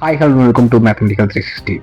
Hi hello welcome to mathematical three sixty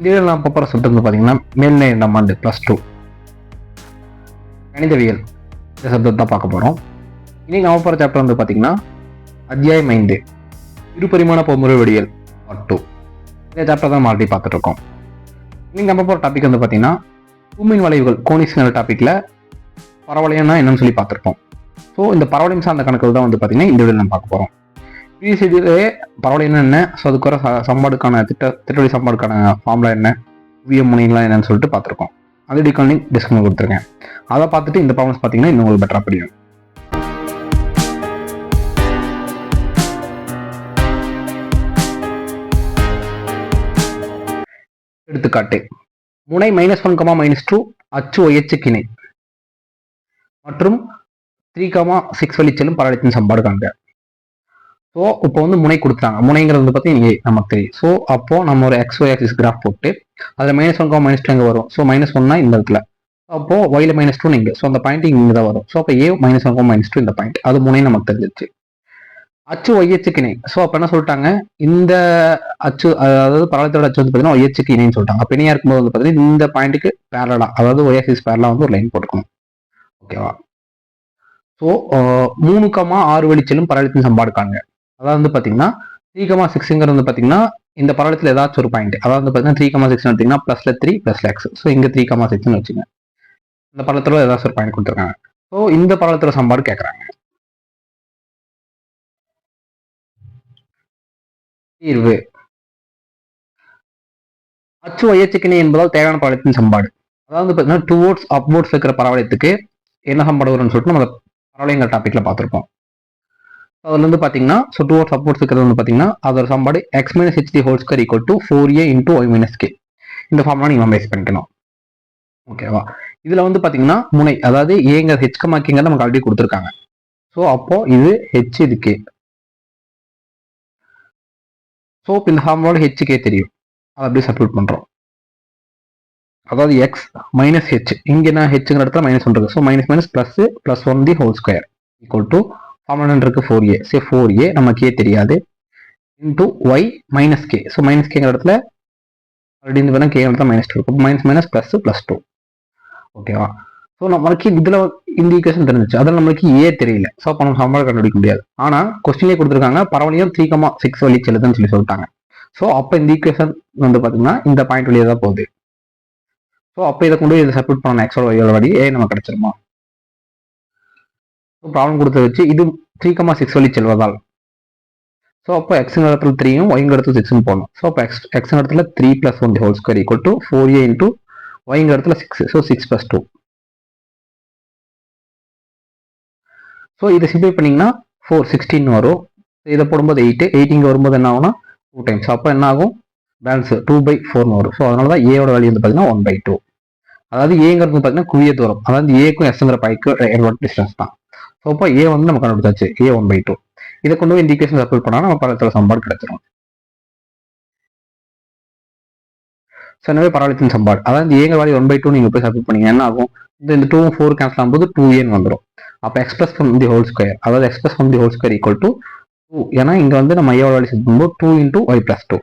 இதில் நான் பார்க்குற சப்ஜெக்ட் வந்து பார்த்தீங்கன்னா மேல்நிலை இரண்டாம் ஆண்டு ப்ளஸ் டூ கணிதவியல் இந்த சப்ஜெக்ட் தான் பார்க்க போகிறோம் இனி நம்ம போகிற சாப்டர் வந்து பார்த்தீங்கன்னா அத்தியாயம் ஐந்து இருபரிமாண பொம்முறை வடிவியல் பார்ட் டூ இந்த சாப்டர் தான் ஆல்ரெடி பார்த்துட்டு இருக்கோம். இன்னைக்கு நம்ம போகிற டாபிக் வந்து பார்த்தீங்கன்னா பூமியின் வளைவுகள் கோனிஸ்ங்கிற டாப்பிக்கில் பரவளையம்னா என்னன்னு சொல்லி பார்த்துருப்போம். ஸோ இந்த பரவளையம் சார்ந்த கணக்குகள் தான் வந்து பார்த்தீங்கன்னா இந்த வீடியோ நம்ம பார்க்க போகிறோம் பிஎஸ்சிலே பரவளையம்னா என்ன ஸோ அதுக்கு வர சம்பாடுக்கான திட்ட திட்டவழி சம்பாடுக்கான ஃபார்ம்லாம் என்ன விஎம் முனைலாம் என்னன்னு சொல்லிட்டு பார்த்துருக்கோம். அது டிகான் லிங்க் டிஸ்கவுண்ட் கொடுத்துருக்கேன். அதை பார்த்துட்டு இந்த ப்ராப்ளம்ஸ் பார்த்தீங்கன்னா இன்னும் உங்களுக்கு பெட்டராக புரியும். எடுத்துக்காட்டு. முனை minus one comma minus two அச்சு ஒய்எச்சு கிணை. மற்றும் த்ரீ காமா சிக்ஸ் வழிச்செல்லும் பரவலத்தின் சம்பாடு காண்க. ஸோ இப்போ வந்து முனை கொடுத்தாங்க. முனைங்கிறது வந்து பார்த்தீங்கன்னா நமக்கு தெரியும். ஸோ அப்போ நம்ம ஒரு எக்ஸ் ஒய் ஆக்சிஸ் கிராஃப் போட்டு அதில் minus one comma minus two எங்கே வரும்? ஸோ மைனஸ் ஒன்னா இந்த இடத்துல. அப்போ ஒயில மைனஸ் டூ இங்கே. ஸோ அந்த பாயிண்ட் இங்கே தான் வரும். ஸோ அப்போ A minus one comma minus two இந்த பாயிண்ட் அது முனை நமக்கு தெரிஞ்சிச்சு. அச்சு ஒய்எச்சுக்கு இணை. ஸோ அப்போ என்ன சொல்லிட்டாங்க? இந்த அச்சு அதாவது பரவலத்தோட அச்சு வந்து பார்த்தீங்கன்னா ஒய்யச்சுக்கு இணைன்னு சொல்லிட்டாங்க. அப்போ இணையா இருக்கும்போது வந்து பார்த்தீங்கன்னா இந்த பாயிண்ட்டுக்கு பேரலா அதாவது ஒய்எஸ்எஸ் பேரலாக பேரலா வந்து ஒரு லைன் போட்டுக்கணும். ஓகேவா? ஸோ மூணு கமா ஆறு வழிச்சலும் பரவலத்தின் சம்பாடு காணுங்க அதாவது வந்து பார்த்தீங்கன்னா த்ரீ கமா சிக்ஸுங்கிறது வந்து பார்த்தீங்கன்னா இந்த பரவலத்தில் ஏதாச்சும் ஒரு பாயிண்ட் அதாவது வந்து பார்த்தீங்கன்னா த்ரீ கமா சிக்ஸ் எடுத்தீங்கன்னா ப்ளஸ்ல த்ரீ ப்ளஸ் எக்ஸ் ஸோ இங்கே த்ரீ கமா சிக்ஸ்னு வச்சுங்க. இந்த பரவலத்தில் ஏதாச்சும் ஒரு பாயிண்ட் கொடுத்துருக்காங்க. ஸோ இந்த பரவலத்தில் சம்பாடு கேட்குறாங்க தீர்வு. அச்சு ஒய்யச்சுக்கிணை என்பதால் தேவையான பரவலத்தின் சம்பாடு. அதாவது பார்த்தீங்கன்னா டூ வோர்ட்ஸ் அப்வோர்ட்ஸ் இருக்கிற பரவலத்துக்கு என்ன சம்பாடு வரும்னு சொல்லிட்டு நம்ம பரவாயில்லைங்கிற டாப்பிக்கில் பார்த்துருப்போம். அதில் வந்து பார்த்தீங்கன்னா ஸோ டூ வோர்ட்ஸ் சப்போர்ட்ஸ் இருக்கிறது வந்து பார்த்தீங்கன்னா அதோட சம்பாடு X minus H the whole square equal to four A into Y minus K இந்த ஃபார்ம்லாம் நீங்கள் பேஸ் பண்ணிக்கணும். ஓகேவா இதில் வந்து பார்த்தீங்கன்னா முனை அதாவது ஏங்க ஹெச் கமாக்கிங்க நமக்கு ஆல்ரெடி கொடுத்துருக்காங்க. ஸோ அப்போ இது ஹெச் இது கே ஸோ இப்போ இந்த ஃபார்முலாவோட ஹெச் கே தெரியும். அதை அப்படியே சப்ஸ்டியூட் பண்ணுறோம் அதாவது எக்ஸ் மைனஸ் ஹெச் இங்கே என்ன ஹெச்ங்கிற இடத்துல மைனஸ் ஒன் இருக்கு. So minus minus plus plus one the whole square equal to formula இருக்கு four A say four A நமக்கு ஏ தெரியாது. Into Y minus K so minus கேங்கிற இடத்துல ஆல்ரெடி இந்த வேணா கே இடத்துல மைனஸ் டூ இருக்கும். Minus minus plus plus two ஓகேவா so நம்மளுக்கு இதில் இந்த ஈக்குவேஷன் தெரிஞ்சிச்சு. அதில் நம்மளுக்கு ஏ தெரியல. ஸோ அப்போ நம்ம சம்பளம் கண்டுபிடிக்க முடியாது. ஆனால் கொஸ்டின்லேயே கொடுத்துருக்காங்க. பரவலையும் த்ரீ கமா சிக்ஸ் வழி செல்லுதுன்னு சொல்லி சொல்லிட்டாங்க. ஸோ அப்போ இந்த ஈக்குவேஷன் வந்து பார்த்தீங்கன்னா இந்த பாயிண்ட் வழியாக தான் போகுது. ஸோ அப்போ இதை கொண்டு இதை சப்மிட் பண்ண எக்ஸோட ஒய்யோட வழி ஏ நம்ம கிடச்சிருமா? ஸோ ப்ராப்ளம் கொடுத்து வச்சு இது த்ரீ கமா சிக்ஸ் வழி செல்வதால். ஸோ அப்போ எக்ஸுங்க இடத்துல த்ரீயும் ஒய்ங்க இடத்துல சிக்ஸ்னு போடணும். ஸோ அப்போ எக்ஸ் எக்ஸுங்க இடத்துல three plus one whole square equal to four A into ஒய்ங்க இடத்துல six so six plus two so இதை சிம்பிள் பண்ணிங்கன்னா ஃபோர் சிக்ஸ்டீன் வரும். இதை போடும்போது எயிட்டு எயிட்டிங்க வரும்போது என்ன ஆகும்னா டூ டைம்ஸ் அப்போ என்ன ஆகும்? பேலன்ஸ் டூ பை ஃபோர்னு வரும். ஸோ அதனால தான் ஏயோட வேல்யூ வந்து பார்த்தீங்கன்னா ஒன் பை டூ அதாவது ஏங்கிறது பார்த்தீங்கன்னா குவிய தூரம். அதாவது ஏக்கும் எஸ்ங்கிற பைக்கு எவ்வளோ டிஸ்டன்ஸ் தான். ஸோ அப்போ ஏ வந்து நம்ம கண்டுபிடிச்சாச்சு. ஏ ஒன் பை டூ இதை கொண்டு போய் இந்த ஈக்குவேஷன் பண்ணால் நம்ம பரவலத்தில் சம்பாடு கிடைச்சிடும் ஸோ எனவே பரவலத்தின் சம்பாடு. அதாவது ஏங்க வேல்யூ ஒன் பை டூ நீங்கள் போய் சப்மிட் பண்ணீங்க. என்ன ஆகும்? இந்த இந்த டூ ஃபோர் கேன்சல் ஆகும்போது டூ ஏன்னு வந்துடும் அப்போ express from the whole square அதாவது express from the whole square equal to two ஏன்னா இங்கே வந்து நம்ம ஏவோட வேல்யூ செட் பண்ணும்போது two into Y plus two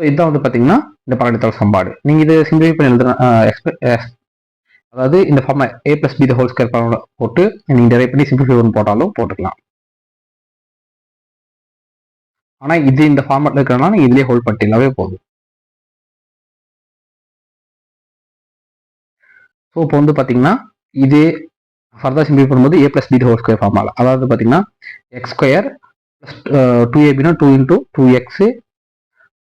so இதுதான் வந்து பார்த்தீங்கன்னா இந்த பரவலத்தோட சம்பாடு. நீங்கள் இது சிம்பிளிஃபை பண்ணி எழுதுனா அதாவது இந்த form A plus B the whole square formula போட்டு நீங்கள் டெரைவ் பண்ணி சிம்பிளிஃபை ஒன்று போட்டாலும் போட்டுக்கலாம். ஆனால் இது இந்த ஃபார்மேட்டில் இருக்கிறனால நீங்கள் இதுலேயே ஹோல்ட் பண்ணிட்டீங்களாவே போதும். ஸோ இப்போ வந்து பார்த்தீங்கன்னா இது ஃபர்தர் சிம்பிள் பண்ணும்போது A plus B whole square ஃபார்மால் அதாவது பார்த்தீங்கன்னா X square plus two ஏபினா two into two X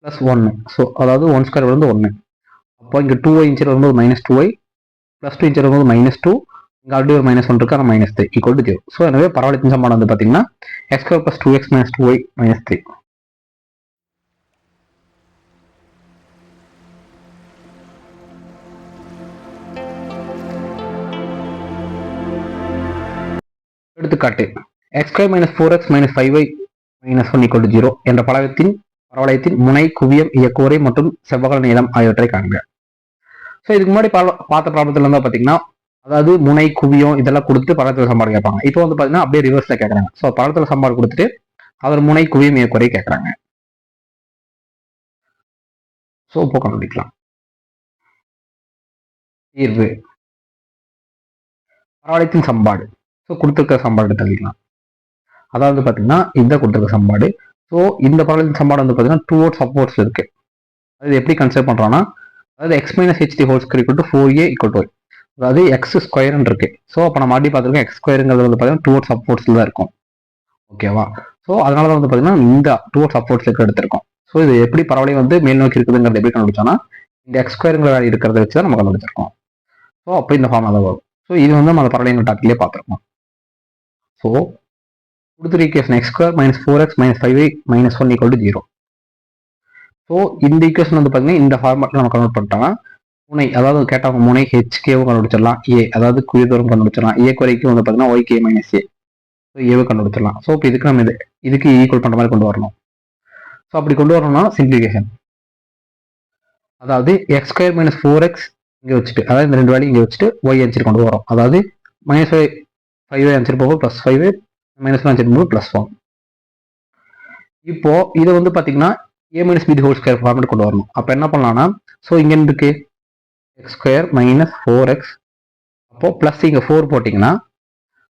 plus ஒன்று ஸோ அதாவது ஒன் ஸ்கொயர் வந்து ஒன்று அப்போ இங்கே டூ ஒய் இன்ச்சர் வரும்போது minus two Y plus two இன்ச்சர் வரும்போது மைனஸ் டூ இங்கே ஆல்ரெடி ஒரு மைனஸ் ஒன் இருக்கு ஆனால் minus three equal to zero so எனவே பரவாயில்ல சம்பாடம் வந்து பார்த்தீங்கன்னா X square plus two X minus two Y minus three எடுத்துக்காட்டு X square minus four X minus five Y minus one equal to zero என்ற பலவத்தின் பரவளையத்தின் முனை குவியம் இயக்குவரை மற்றும் செவ்வக நீளம் ஆகியவற்றை காண்க. ஸோ இதுக்கு முன்னாடி பார்த்த ப்ராப்ளத்தில் இருந்தால் பார்த்தீங்கன்னா அதாவது முனை குவியம் இதெல்லாம் கொடுத்து பரவத்தில் சம்பாடு கேட்பாங்க. இப்போ வந்து பார்த்தீங்கன்னா அப்படியே ரிவர்ஸில் கேட்குறாங்க. ஸோ பரவத்தில் சம்பாடு கொடுத்துட்டு அவர் முனை குவியம் குறை கேட்குறாங்க. ஸோ இப்போ கண்டுபிடிக்கலாம். தீர்வு. பரவளையத்தின் சம்பாடு. ஸோ கொடுத்துருக்க சம்பாடு தள்ளிக்கலாம் அதாவது பார்த்தீங்கன்னா இந்த கொடுத்துருக்க சம்பாடு ஸோ இந்த பரவளையத்தின் சம்பாடு வந்து பார்த்தீங்கன்னா டூ ஓட் சப்போர்ட்ஸ் இருக்கு. அது எப்படி கன்சிடர் பண்ணுறோன்னா அதாவது X minus H the whole square equal to four A equal to அதாவது எக்ஸ் ஸ்கொயர்னு இருக்கு. ஸோ அப்போ நம்ம மாட்டி பார்த்துருக்கோம் எக்ஸ் ஸ்கொயருங்கிறது வந்து பார்த்தீங்கன்னா டூ ஓட் சப்போர்ட்ஸில் தான் இருக்கும். ஓகேவா ஸோ அதனால தான் வந்து பார்த்தீங்கன்னா இந்த டூ ஓட் சப்போர்ட்ஸ் இருக்க எடுத்திருக்கோம். ஸோ இது எப்படி பரவலையும் வந்து மேல் நோக்கி இருக்குதுங்கிறது எப்படி கண்டுபிடிச்சோன்னா இந்த எக்ஸ் ஸ்கொயருங்கிற வேலை இருக்கிறத வச்சு தான் நம்ம கண்டுபிடிச்சிருக்கோம். ஸோ அப்போ இந்த ஃபார்ம் தான் வரும். ஸோ இது வந்து நம்ம பரவலையங்கள் டாக்கிலே பார்த்துருக்கோம். ஸோ கொடுத்துரு equation X square minus four X minus five Y minus one equal to zero so இந்த ஈக்குவேஷன் வந்து பார்த்தீங்கன்னா இந்த ஃபார்மேட்டில் நம்ம கன்வெர்ட் பண்ணிட்டோம்னா முனை அதாவது கேட்டால் முனை ஹெச்கேவும் கண்டுபிடிச்சிடலாம். ஏ அதாவது குவிதூரம் கண்டுபிடிச்சிடலாம். ஏ குறைக்கும் வந்து பார்த்தீங்கன்னா ஒய்கே மைனஸ் ஏ ஸோ ஏவை கண்டுபிடிச்சிடலாம். ஸோ இப்போ இதுக்கு நம்ம இது இதுக்கு ஈக்குவல் பண்ணுற மாதிரி கொண்டு வரணும். ஸோ அப்படி கொண்டு வரணும்னா சிம்பிளிகேஷன் அதாவது X square minus four X இங்கே வச்சுட்டு அதாவது இந்த ரெண்டு வேலையும் இங்கே வச்சுட்டு ஒய் அன்சர் கொண்டு வரோம். அதாவது மைனஸ் ஃபைவ் ஃபைவ் அன்சர் போகும் plus five minus one answer plus one இப்போ இதை வந்து பார்த்தீங்கன்னா A minus B whole square format கொண்டு வரணும். அப்போ என்ன பண்ணலாம்னா ஸோ இங்கே இருக்கு? X square minus four X அப்போ ப்ளஸ் இங்கே ஃபோர் போட்டிங்கன்னா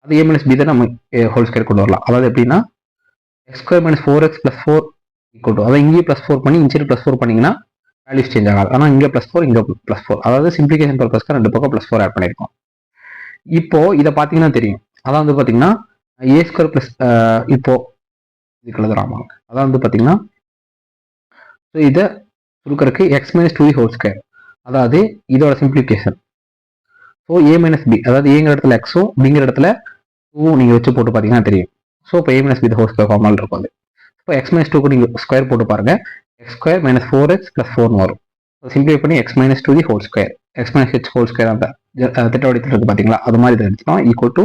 அது ஏ மைனஸ் பி தான் நம்ம ஹோல் ஸ்கொயர் கொண்டு வரலாம். அதாவது எப்படின்னா X square minus four X plus four equal to அதாவது இங்கேயே ப்ளஸ் ஃபோர் பண்ணி இன்சைடு ப்ளஸ் ஃபோர் பண்ணிங்கன்னா வேல்யூஸ் சேஞ்ச் ஆகாது. ஆனால் இங்கே ப்ளஸ் ஃபோர் இங்கே ப்ளஸ் ஃபோர் அதாவது சிம்பிளிகேஷன் பர்பஸ்க்கு ரெண்டு பக்கம் ப்ளஸ் ஃபோர் ஆட் பண்ணியிருக்கோம் இப்போ இதை பார்த்தீங்கன்னா தெரியும். அதான் வந்து பார்த்தீங்கன்னா ஏ ஸ்கொயர் ப்ளஸ் இப்போ இதுக்கு எழுதுறாமா அதான் வந்து பார்த்தீங்கன்னா ஸோ இதை சுருக்கிறதுக்கு X minus two whole square அதாவது இதோட simplification so A minus B அதாவது ஏங்கிற இடத்துல எக்ஸும் பிங்கிற இடத்துல டூவும் நீங்கள் வச்சு போட்டு பார்த்தீங்கன்னா தெரியும். ஸோ இப்போ A minus B whole square formula இருக்கும் அது. இப்போ எக்ஸ் மைனஸ் டூக்கு நீங்கள் ஸ்கொயர் போட்டு பாருங்கள் X square minus four X plus ஃபோர்னு வரும். சிம்பிளிஃபை பண்ணி X minus two the whole square X minus H whole square அந்த திட்டவடித்தில் இருக்குது பார்த்தீங்களா அது மாதிரி இதை எடுத்துக்கலாம் ஈக்குவல் டு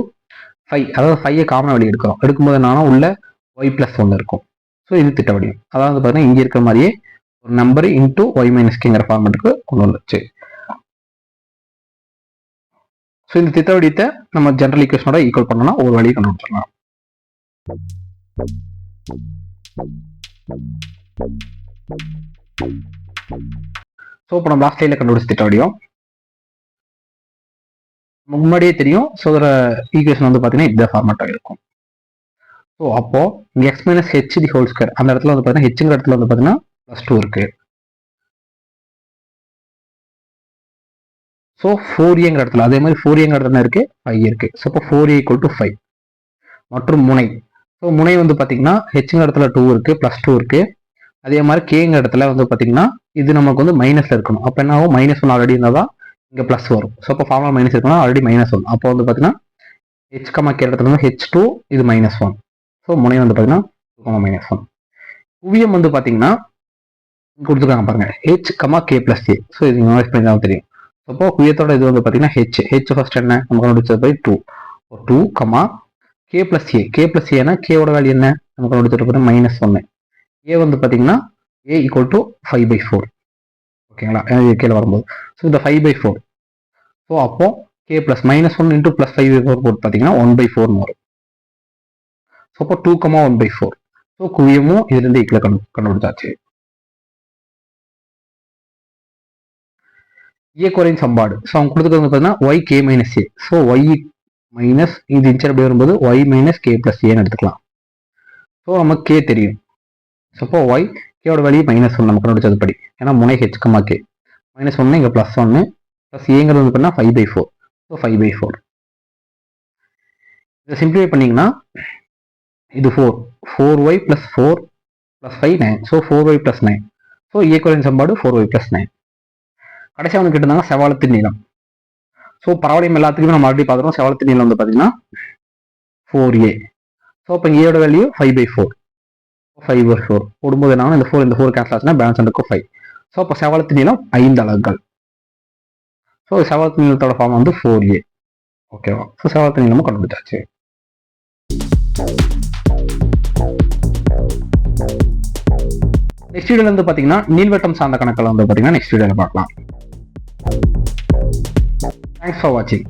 ஃபைவ் அதாவது ஃபைவை காமனாக வழி எடுக்கிறோம். எடுக்கும்போது என்னன்னா உள்ள ஒய் ப்ளஸ் ஒன்று இருக்கும். ஸோ இது திட்டவடியும் அதாவது பார்த்தீங்கன்னா இங்கே இருக்கிற மாதிரியே ஒரு நம்பர் இன்டூ ஒய் மைனஸ் கேங்கிற ஃபார்மெட்டுக்கு கொண்டு வந்துச்சு. ஸோ இந்த திட்டவடியத்தை நம்ம ஜென்ரல் ஈக்குவேஷனோட ஈக்குவல் பண்ணோம்னா ஒரு வழியை கண்டுபிடிச்சிடலாம். ஸோ இப்போ நம்ம லாஸ்ட் டைல கண்டுபிடிச்ச திட்டவடியும் வடிவம். முன்னாடியே தெரியும். ஸோ அதில் ஈக்குவேஷன் வந்து பார்த்தீங்கன்னா இந்த ஃபார்மேட்டாக இருக்கும். ஸோ அப்போது இங்கே X minus H the whole square அந்த இடத்துல வந்து பார்த்தீங்கன்னா ஹெச்ங்கிற இடத்துல வந்து பார்த்தீங்கன்னா ப்ளஸ் டூ இருக்கு. ஸோ ஃபோர் ஏங்கிற இடத்துல அதே மாதிரி ஃபோர் ஏங்கிற இடத்துல இருக்குது ஃபைவ் இருக்கு. ஸோ இப்போ four A equal to five மற்றும் முனை. ஸோ முனை வந்து பார்த்தீங்கன்னா ஹெச்ங்கிற இடத்துல டூ இருக்கு ப்ளஸ் டூ இருக்கு. அதே மாதிரி கேங்கிற இடத்துல வந்து பார்த்தீங்கன்னா இது நமக்கு வந்து மைனஸில் இருக்கணும். அப்போ என்ன ஆகும்? மைனஸ் ஒன் ஆல்ரெடி இருந்தால் தான் இங்கே ப்ளஸ் வரும். ஸோ இப்போ ஃபார்முலா மைனஸ் இருக்கணும் ஆல்ரெடி மைனஸ் ஒன் அப்போ வந்து பார்த்தீங்கன்னா ஹெச் கமா கே இடத்துல வந்து ஹெச் டூ இது மைனஸ் ஒன் ஸோ முனை வந்து பார்த்தீங்கன்னா மைனஸ் ஒன் குவியம் வந்து பார்த்தீங்கன்னா கொடுத்துருக்காங்க பாருங்க. H comma K plus A so இது நீங்கள் பண்ணி தான் தெரியும். அப்போ குவியத்தோட இது வந்து பார்த்தீங்கன்னா ஹெச் ஹெச் ஃபர்ஸ்ட் என்ன? நம்ம கண்டுபிடிச்சது by two two comma K plus A K plus ஏன்னா கேவோட வேல்யூ என்ன? நம்ம கண்டுபிடிச்சிட்டு மைனஸ் ஒன்று ஏ வந்து பார்த்தீங்கன்னா A equal to five by four ஓகேங்களா? கீழே வரும்போது. ஸோ இந்த ஃபைவ் பை ஃபோர் ஸோ அப்போ K plus minus one into plus five by four போட்டு பார்த்தீங்கன்னா ஒன் பை ஃபோர்னு வரும். ஸோ அப்போ two comma one by four so குவியமும் இதுலேருந்து இக்கில் கண்டு கண்டுபிடிச்சாச்சு. ஏ குறையின் சம்பாடு. ஸோ அவங்க கொடுத்துருக்கிறது பார்த்தீங்கன்னா Y K minus A so Y minus இது இன்ச்சர் அப்படி வரும்போது ஒய் மைனஸ் கே பிளஸ் ஏன்னு எடுத்துக்கலாம். ஸோ நமக்கு கே தெரியும். ஸோ அப்போ ஒய் கேவோட வழி மைனஸ் ஒன் நமக்கு கண்டுபிடிச்சது படி. ஏன்னா முனை ஹெச் கமா கே மைனஸ் ஒன்று இங்கே ப்ளஸ் ஒன்று ப்ளஸ் ஏங்கிறது வந்து பார்த்தீங்கன்னா five by four so five by four இதை சிம்பிளிஃபை பண்ணிங்கன்னா இது four four Y plus four plus five nine so four Y plus nine so ஈக்குவலின் சம்பாடு ஃபோர் ஒய் ப்ளஸ் நைன் கடைசியாக வந்து கேட்டிருந்தாங்க செவாலத்தின் நீளம். ஸோ பரவலையும் எல்லாத்துக்குமே நம்ம ஆல்ரெடி பார்த்துருவோம் செவாலத்தின் நீளம் வந்து பார்த்தீங்கன்னா ஃபோர் ஏ ஸோ இப்போ ஏயோட value five by four five ஒரு ஃபோர் போடும்போது என்ன இந்த ஃபோர் இந்த ஃபோர் கேன்சல் ஆச்சுன்னா பேலன்ஸ் இருக்கும் ஃபைவ் ஸோ அப்போ செவலத்து நீளம் ஐந்து அலகுகள். ஸோ செவலத்து நீளத்தோட ஃபார்ம் வந்து ஃபோர் ஏ ஓகேவா ஸோ செவலத்து நீளமும் கண்டுபிடிச்சாச்சு. நெக்ஸ்ட் வீடியோல வந்து பார்த்தீங்கன்னா நீள்வட்டம் சார்ந்த கணக்கில் வந்து பார்த்தீங்கன்னா நெக்ஸ்ட் வீடியோவில் பார்க்கலாம். தேங்க்ஸ் ஃபார் வாட்சிங்